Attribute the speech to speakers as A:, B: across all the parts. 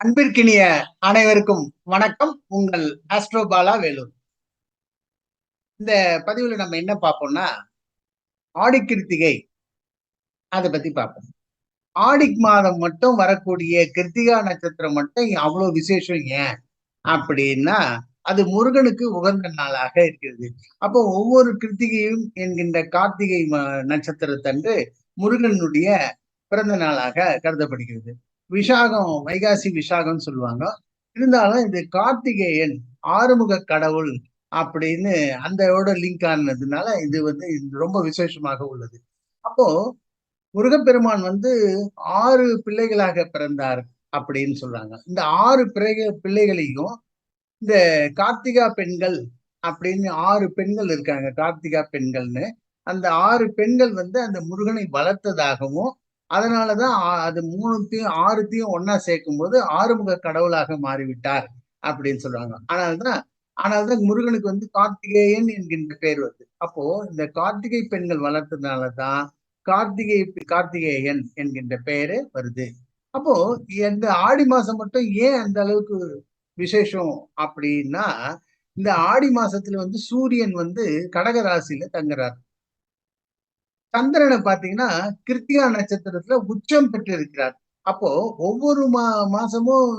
A: அன்பிற்கினிய அனைவருக்கும் வணக்கம். உங்கள் ஆஸ்ட்ரோபாலா வேலூர். இந்த பதிவுல நம்ம என்ன பார்ப்போம்னா ஆடிக்கிருத்திகை. அதை பத்தி பார்ப்போம். ஆடிக் மாதம் மட்டும் வரக்கூடிய கிருத்திகா நட்சத்திரம் மட்டும் அவ்வளவு விசேஷம் ஏன்? அப்படின்னா அது முருகனுக்கு உகந்த நாளாக இருக்கிறது. அப்போ ஒவ்வொரு கிருத்திகையும் என்கின்ற கார்த்திகை நட்சத்திரத்தன்று முருகனுடைய பிறந்த நாளாக கருதப்படுகிறது. விஷாகம் வைகாசி விஷாகம்னு சொல்லுவாங்க. இருந்தாலும் இந்த கார்த்திகேயன் ஆறுமுக கடவுள் அப்படின்னு அந்தோட லிங்க் ஆனதுனால இது வந்து ரொம்ப விசேஷமாக உள்ளது. அப்போ முருகப்பெருமான் வந்து ஆறு பிள்ளைகளாக பிறந்தார் அப்படின்னு சொல்றாங்க. இந்த ஆறு பிள்ளை பிள்ளைகளையும் இந்த கார்த்திகா பெண்கள் அப்படின்னு ஆறு பெண்கள் இருக்காங்க கார்த்திகா பெண்கள்னு. அந்த ஆறு பெண்கள் வந்து அந்த முருகனை வளர்த்ததாகவும் அதனாலதான் அது மூணுத்தையும் ஆறுத்தையும் ஒன்னா சேர்க்கும் போது ஆறுமுக கடவுளாக மாறிவிட்டார் அப்படின்னு சொல்லுவாங்க ஆனால்தான் ஆனால்தான் முருகனுக்கு வந்து கார்த்திகேயன் என்கின்ற பேர் வருது. அப்போ இந்த கார்த்திகை பெண்கள் வளர்த்ததுனாலதான் கார்த்திகை கார்த்திகேயன் என்கின்ற பெயரு வருது. அப்போ இந்த ஆடி மாசம் மட்டும் ஏன் அந்த அளவுக்கு விசேஷம் அப்படின்னா இந்த ஆடி மாசத்துல வந்து சூரியன் வந்து கடக ராசியில தங்குறார். சந்திரனை பாத்தீங்கன்னா கிருத்திகா நட்சத்திரத்துல உச்சம் பெற்று இருக்கிறார் அப்போ ஒவ்வொரு மா மாசமும்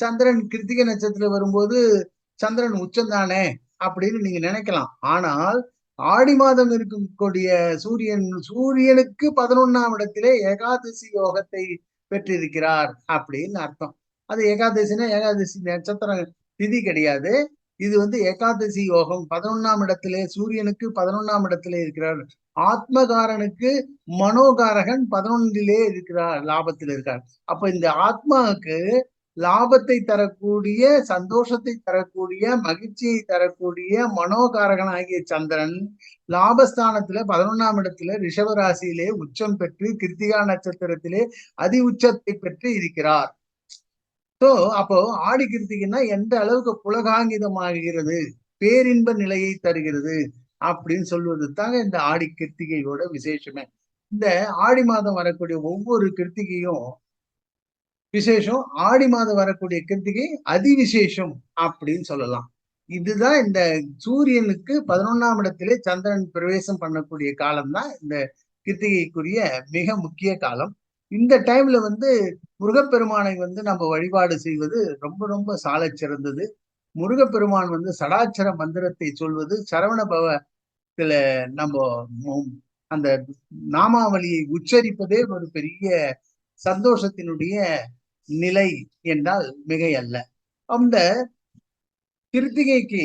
A: சந்திரன் கிருத்திகை நட்சத்திரம் வரும்போது சந்திரன் உச்சம் தானே அப்படின்னு நீங்க நினைக்கலாம். ஆனால் ஆடி மாதம் இருக்கக்கூடிய சூரியன் சூரியனுக்கு பதினொன்னாம் இடத்திலே ஏகாதசி யோகத்தை பெற்றிருக்கிறார் அப்படின்னு அர்த்தம். அது ஏகாதசினா ஏகாதசி நட்சத்திரம் திதி கிடையாது. இது வந்து ஏகாதசி யோகம். பதினொன்னாம் இடத்திலே சூரியனுக்கு பதினொன்னாம் இடத்திலே இருக்கிறார். ஆத்மகாரனுக்கு மனோகாரகன் பதினொன்றிலே இருக்கிறார் லாபத்தில் இருக்கார். அப்ப இந்த ஆத்மாவுக்கு லாபத்தை தரக்கூடிய சந்தோஷத்தை தரக்கூடிய மகிழ்ச்சியை தரக்கூடிய மனோகாரகன் ஆகிய சந்திரன் லாபஸ்தானத்துல பதினொன்னாம் இடத்துல ரிஷபராசியிலே உச்சம் பெற்று கிருத்திகா நட்சத்திரத்திலே அதி உச்சத்தை பெற்று இருக்கிறார். சோ அப்போ ஆடி கிருத்திகைன்னா எந்த அளவுக்கு புலகாங்கிதமாகிறது பேரின்ப நிலையை தருகிறது அப்படின்னு சொல்வது தாங்க இந்த ஆடி கிருத்திகையோட விசேஷமே. இந்த ஆடி மாதம் வரக்கூடிய ஒவ்வொரு கிருத்திகையும் விசேஷம் ஆடி மாதம் வரக்கூடிய கிருத்திகை அதிவிசேஷம் அப்படின்னு சொல்லலாம். இதுதான் இந்த சூரியனுக்கு பதினொன்னாம் இடத்திலே சந்திரன் பிரவேசம் பண்ணக்கூடிய காலம் தான் இந்த கிருத்திகைக்குரிய மிக முக்கிய காலம். இந்த டைம்ல வந்து முருகப்பெருமானை வந்து நம்ம வழிபாடு செய்வது ரொம்ப ரொம்ப சால சிறந்தது முருகப்பெருமான் வந்து சடாச்சர மந்திரத்தை சொல்வது சரவண பவத்துல நம்ம அந்த நாமாவளியை உச்சரிப்பதே ஒரு பெரிய சந்தோஷத்தினுடைய நிலை என்றால் மிகை அல்ல அந்த கிருத்திகைக்கு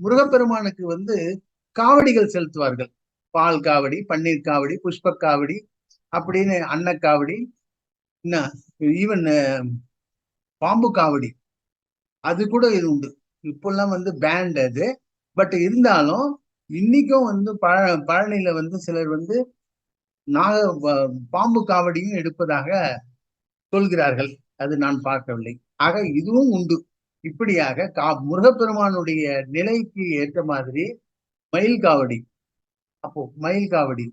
A: முருகப்பெருமானுக்கு வந்து காவடிகள் செலுத்துவார்கள். பால் காவடி பன்னீர் காவடி புஷ்ப காவடி அப்படின்னு அன்னக்காவடி ஈவன் பாம்பு காவடி அது கூட இது உண்டு. இப்பெல்லாம் வந்து பேண்ட் அது. பட் இருந்தாலும் இன்னைக்கும் வந்து பழ பழனியில வந்து சிலர் வந்து நாக பாம்பு காவடியும் எடுப்பதாக சொல்கிறார்கள். அது நான் பார்க்கவில்லை. ஆக இதுவும் உண்டு. இப்படியாக கா முருகப்பெருமானுடைய நிலைக்கு ஏற்ற மாதிரி மயில் காவடி அப்போ மயில் காவடி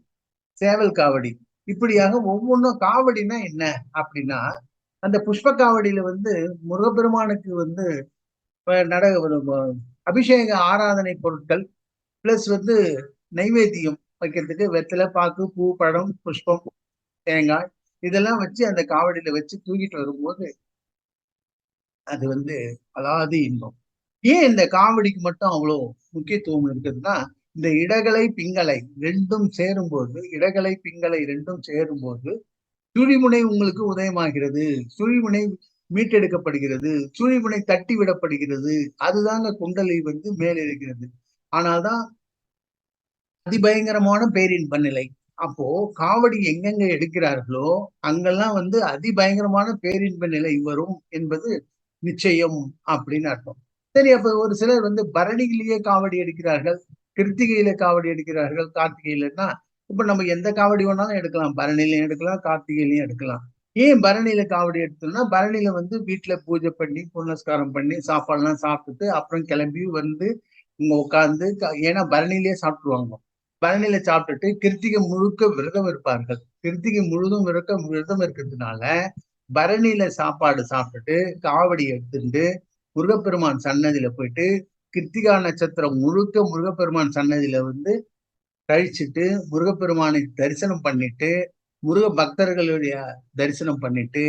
A: சேவல் காவடி இப்படியாக ஒவ்வொன்றும் காவடினா என்ன? அப்படின்னா அந்த புஷ்ப காவடியில வந்து முருகப்பெருமானுக்கு வந்து நட அபிஷேக ஆராதனை பொருட்கள் பிளஸ் வந்து நைவேத்தியம் வைக்கிறதுக்கு வெத்தலை பாக்கு பூ பழம் புஷ்பம் தேங்காய் இதெல்லாம் வச்சு அந்த காவடியில வச்சு தூக்கிட்டு வரும்போது அது வந்து அலாதி இன்பம். ஏன் இந்த காவடிக்கு மட்டும் அவ்வளோ முக்கியத்துவம் இருக்குதுன்னா இந்த இடகலை பிங்களை ரெண்டும் சேரும்போது இடகலை பிங்களை ரெண்டும் சேரும்போது சுழிமுனை உங்களுக்கு உதயமாகிறது. சுழிமுனை மீட்டெடுக்கப்படுகிறது. சுழிமுனை தட்டி விடப்படுகிறது அதுதாங்க குண்டலை வந்து மேலிருக்கிறது. ஆனால்தான் அதிபயங்கரமான பேரின்ப நிலை அப்போ காவடி எங்கெங்க எடுக்கிறார்களோ அங்கெல்லாம் வந்து அதிபயங்கரமான பேரின்ப நிலை வரும் என்பது நிச்சயம் அப்படின்னு அர்த்தம். சரி அப்ப ஒரு சிலர் வந்து பரணியிலேயே காவடி எடுக்கிறார்கள் கிருத்திகையில காவடி எடுக்கிறார்கள் கார்த்திகையிலன்னா இப்ப நம்ம எந்த காவடி வேணாலும் எடுக்கலாம். பரணிலையும் எடுக்கலாம் கார்த்திகையிலையும் எடுக்கலாம். ஏன் பரணியில காவடி எடுத்தோம்னா பரணியில வந்து வீட்டுல பூஜை பண்ணி புனஸ்காரம் பண்ணி சாப்பாடுலாம் சாப்பிட்டுட்டு அப்புறம் கிளம்பி வந்து இங்க உட்காந்து ஏன்னா பரணிலேயே சாப்பிட்டுருவாங்க. பரணியில சாப்பிட்டுட்டு கிருத்திகை முழுக்க விரதம் இருப்பார்கள். கிருத்திகை முழுதும் விரக்க விரதம் இருக்கிறதுனால பரணியில சாப்பாடு சாப்பிட்டுட்டு காவடி எடுத்துட்டு முருகப்பெருமான் சன்னதியில போயிட்டு கிருத்திகா நட்சத்திரம் முழுக்க முருகப்பெருமான் சன்னதியில வந்து கழிச்சிட்டு முருகப்பெருமானை தரிசனம் பண்ணிட்டு முருக பக்தர்களுடைய தரிசனம் பண்ணிட்டு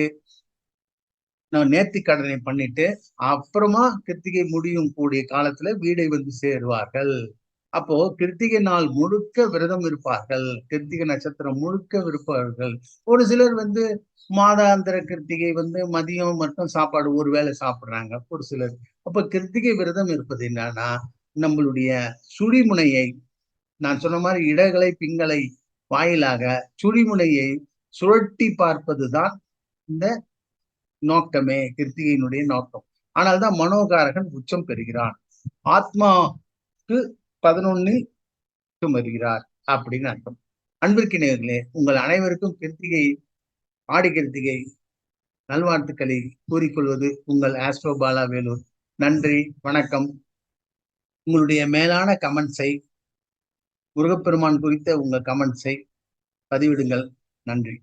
A: நான் நேர்த்தி கடனை பண்ணிட்டு அப்புறமா கிருத்திகை முடியும் கூடிய காலத்துல வீடை வந்து சேருவார்கள். அப்போ கிருத்திகை நாள் முழுக்க விரதம் இருப்பார்கள். கிருத்திகை நட்சத்திரம் முழுக்க இருப்பார்கள் ஒரு சிலர் வந்து மாதாந்திர கிருத்திகை வந்து மதியம் மட்டும் சாப்பாடு ஒரு வேளை சாப்பிடுறாங்க. ஒரு சிலர். அப்ப கிருத்திகை விரதம் இருப்பது என்னன்னா நம்மளுடைய சுழிமுனையை நான் சொன்ன மாதிரி இடகளை பிங்களை வாயிலாக சுழிமுனையை சுழட்டி பார்ப்பதுதான் இந்த நோக்கமே கிருத்திகையினுடைய நோக்கம். ஆனால் தான் மனோகாரகன் உச்சம் பெறுகிறான். ஆத்மாக்கு பதினொன்னு வருகிறார் அப்படின்னு அர்த்தம். அன்பிற்கினர்களே உங்கள் அனைவருக்கும் கிருத்திகை ஆடி கிருத்திகை நல்வாழ்த்துக்களை கூறிக்கொள்வது உங்கள் ஆஸ்ட்ரோ பாலா வேலூர். நன்றி வணக்கம். உங்களுடைய மேலான கமெண்ட்ஸை முருகப்பெருமான் குறித்த உங்கள் கமெண்ட்ஸை பதிவிடுங்கள். நன்றி.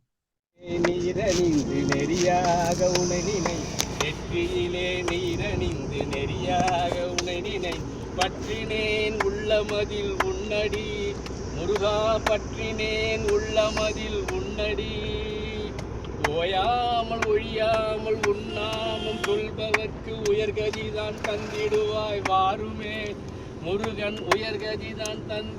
B: நீரணிந்து நெறியாக உனை நினை நெற்றியிலே நீரணிந்து நெறியாக உனை நினை. பற்றினேன் உள்ளமதில் உன்னடி முருகா பற்றினேன் உள்ளமதில் உன்னடி. ஓயாமல் ஒழியாமல் உண்ணாமல் சொல்பவர்க்கு உயர்கதிதான் தந்திடுவாய் வாருமே முருகன் உயர்கதிதான் தந்தி